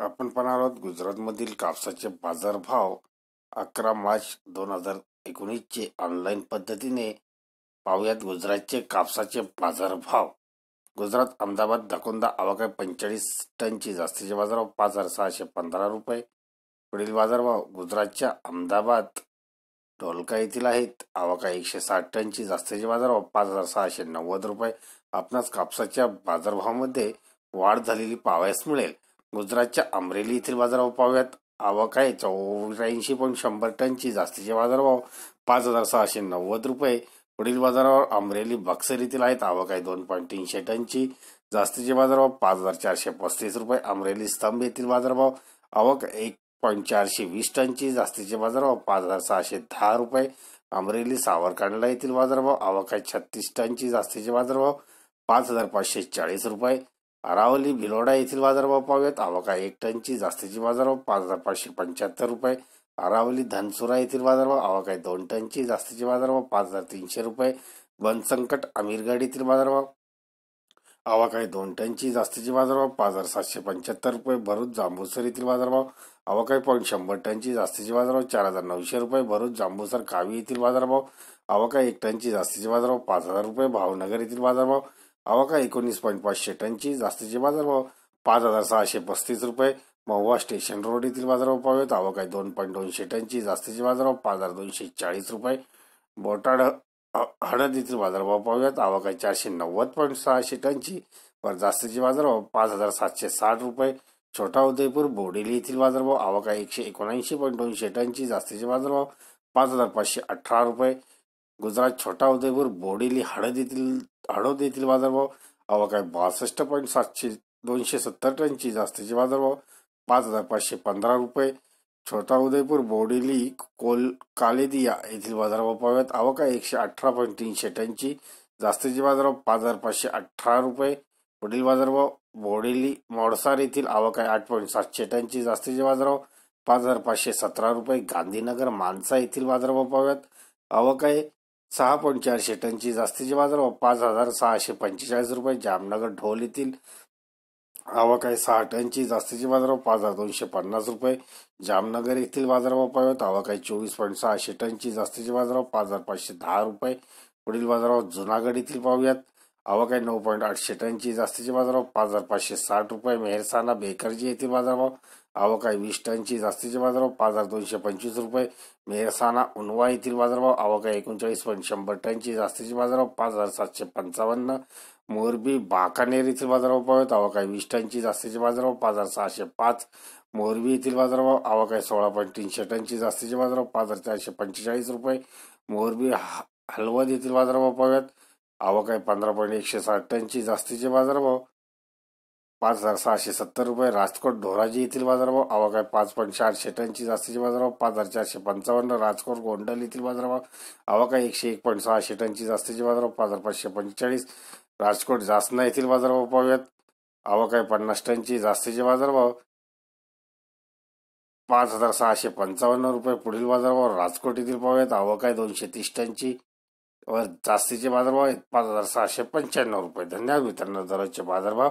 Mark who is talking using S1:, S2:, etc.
S1: आपण पाहणार आहोत गुजरातमधील कापसाचे बाजारभाव अकरा मार्च दोन हजार एकोणीसचे ऑनलाईन पद्धतीने पाहूयात गुजरातचे कापसाचे बाजारभाव. गुजरात अहमदाबाद दाकोंदा आवाका पंचेचाळीस टनची जास्तीचे बाजारभाव पाच हजार सहाशे पंधरा रुपये. पुढील बाजारभाव गुजरातच्या अहमदाबाद ढोलका येथील आहेत. आवाका एकशे साठ टनची जास्तीचे बाजारभाव पाच हजार सहाशे नव्वद रुपये. आपणास कापसाच्या बाजारभावामध्ये वाढ झालेली पाहावयास मिळेल. गुजरातच्या अमरेली येथील बाजारभाव पाहूयात. आवक आहे चौऱ्याऐंशी पॉईंट शंभर टनची. जास्तीचे बाजारभाव पाच हजार सहाशे नव्वद रुपये. पुढील बाजारावर अमरेली बक्सर येथील आहेत. आवक आहे दोन पॉईंट तीनशे टनची. जास्तीचे बाजारभाव पाच हजार चारशे पस्तीस रुपये. अमरेली स्तंभ येथील बाजारभाव आवक एक पॉईंट चारशे वीस टनची. जास्तीचे बाजारभाव पाच हजार सहाशे दहा रुपये. अमरेली सावरकांडला येथील बाजारभाव आवक आहे छत्तीस टनची. जास्तीचे बाजारभाव पाच हजार पाचशे चाळीस रुपये. अरावली भिलोडा येथील बाजारभाव पाहूयात. आवका एक टनची जास्तीची बाजारभाव पाच हजार पाचशे पंच्याहत्तर रुपये. अरावली धनसुरा येथील बाजारभाव आवकाय दोन टनची जास्तीची बाजारभाव पाच हजार तीनशे रुपये. बनसंकट अमीरगड येथील बाजारभाव आवाकाय दोन टनची जास्तीची बाजारभाव पाच हजार सातशे पंच्याहत्तर रुपये. भरूच जांबूसर येथील बाजारभाव आवकाय पॉईंट शंभर टनची जास्तीची बाजारभाव चार हजार नऊशे रुपये. भरूच जांबूसर कावी येथील बाजारभाव आवकाय एक टनची जास्तीची बाजारभाव पाच हजार रुपये. भावनगर येथील बाजारभाव आवाका एकोणीस पॉईंट पाचशे टनची. जास्तीचे बाजारभाव पाच हजार सहाशे पस्तीस रुपये. महुवा स्टेशन रोड येथील बाजारभाव पाहूयात. आवक दोन पॉईंट दोनशे टनची. जास्तीचे बाजारभाव पाच हजार दोनशे चाळीस रुपये. बोटाड हळद येथील बाजारभाव पाहूयात. आवक चारशे नव्वद पॉईंट सहाशे टनची. वर जास्तीचे बाजारभाव पाच हजार सातशे साठ रुपये. छोटा उदयपूर बोडेली येथील बाजारभाव आवाका एकशे एकोणऐंशी पॉईंट दोनशे टनची. जास्तीचे बाजारभाव पाच हजार पाचशे अठरा रुपये. गुजरात छोटा उदयपूर बोडेली हळद येथील हळद येथील बाजारभाव? अवकाळी बासष्ट पॉईंट सातशे दोनशे सत्तर टनची जास्तीचे बाजारभाव? पाच हजार पाचशे पंधरा रुपये. छोटा उदयपूर बोडेली कोल कालेदिया येथील बाजारभाव पाहूयात. अवकाय एकशे अठरा पॉईंट तीनशे टनची जास्तीचे बाजारभाव? पाच हजार पाचशे अठरा रुपये. पुढील बाजारभाव बोडेली मोडसार येथील अवकाय आठ पॉईंट सातशे टनची जास्तीचे बाजारभाव? पाच हजार पाचशे सतरा रुपये. गांधीनगर मानसा येथील बाजारभाव पाहूयात. अवकाय सहा पॉईंट चारशे टनची जास्तीचे बाजारभाव पाच हजार सहाशे पंचेचाळीस रुपये जामनगर ढोल येथील आवक आहे. सहा टनची जास्तीचे बाजारभाव पाच हजार दोनशे पन्नास रुपये जामनगर येथील बाजारभाव पाहूयात आवक आहे. चोवीस पॉईंट सहाशे टनची जास्तीचे बाजारभाव पाच हजार पाचशे दहा रुपये. पुढील बाजारभाव जुनागड येथील पाहूयात. आवक आहे नऊ पॉईंट आठशे टनची जास्तीचे बाजारभाव पाच हजार पाचशे साठ रुपये. मेहरसाना बेकरजी येथील बाजारभाव आवक आहे. वीस टनची जास्तीचे बाजारभाव पाच हजार दोनशे पंचवीस रुपये. मेहसाना उनवा येथील बाजारभाव आवक आहे एकोणचाळीस पॉईंट शंभर टनची. जास्तीचे बाजारभाव पाच हजार सातशे पंचावन्न. मोरबी बाकानेर येथील बाजारभाव पाहत आवक आहे. वीस टनची जास्तीचे बाजारभाव पाच हजार सहाशे पाच. मोरबी येथील बाजारभाव आवक आहे सोळा पॉईंट तीनशे टनची. जास्तीचे बाजारभाव पाच हजार चारशे पंचेचाळीस रुपये. मोरबी हलवद येथील बाजारभाव पाहूयात आवक आहे पंधरा पॉईंट एकशे साठ टनची. जास्तीचे बाजारभाव पाच हजार सहाशे सत्तर रुपये. राजकोट ढोराजी येथील बाजारभाव. आवक पाच पॉईंट चारशे टनची जास्तीचे बाजारभाव. पाच हजार चारशे पंचावन्न राजकोट गोंडल येथील बाजारभाव. आवक एकशे एक पॉईंट सहाशे शेटांची जास्तीचे बाजारभाव. पाच हजार पाचशे पंचेचाळीस राजकोट जासना येथील बाजारभाव पाहूयात. आवक पन्नास टनची जास्तीचे बाजारभाव. पाच हजार सहाशे पंचावन्न रुपये. पुढील बाजारभाव राजकोट येथील पाहूयात. आवक दोनशे तीस टनची व जास्तीचे बाजारभाव आहेत. पाच हजार सहाशे पंच्याण्णव रुपये. धन्यवाद मित्रांनो दररोजचे बाजारभाव.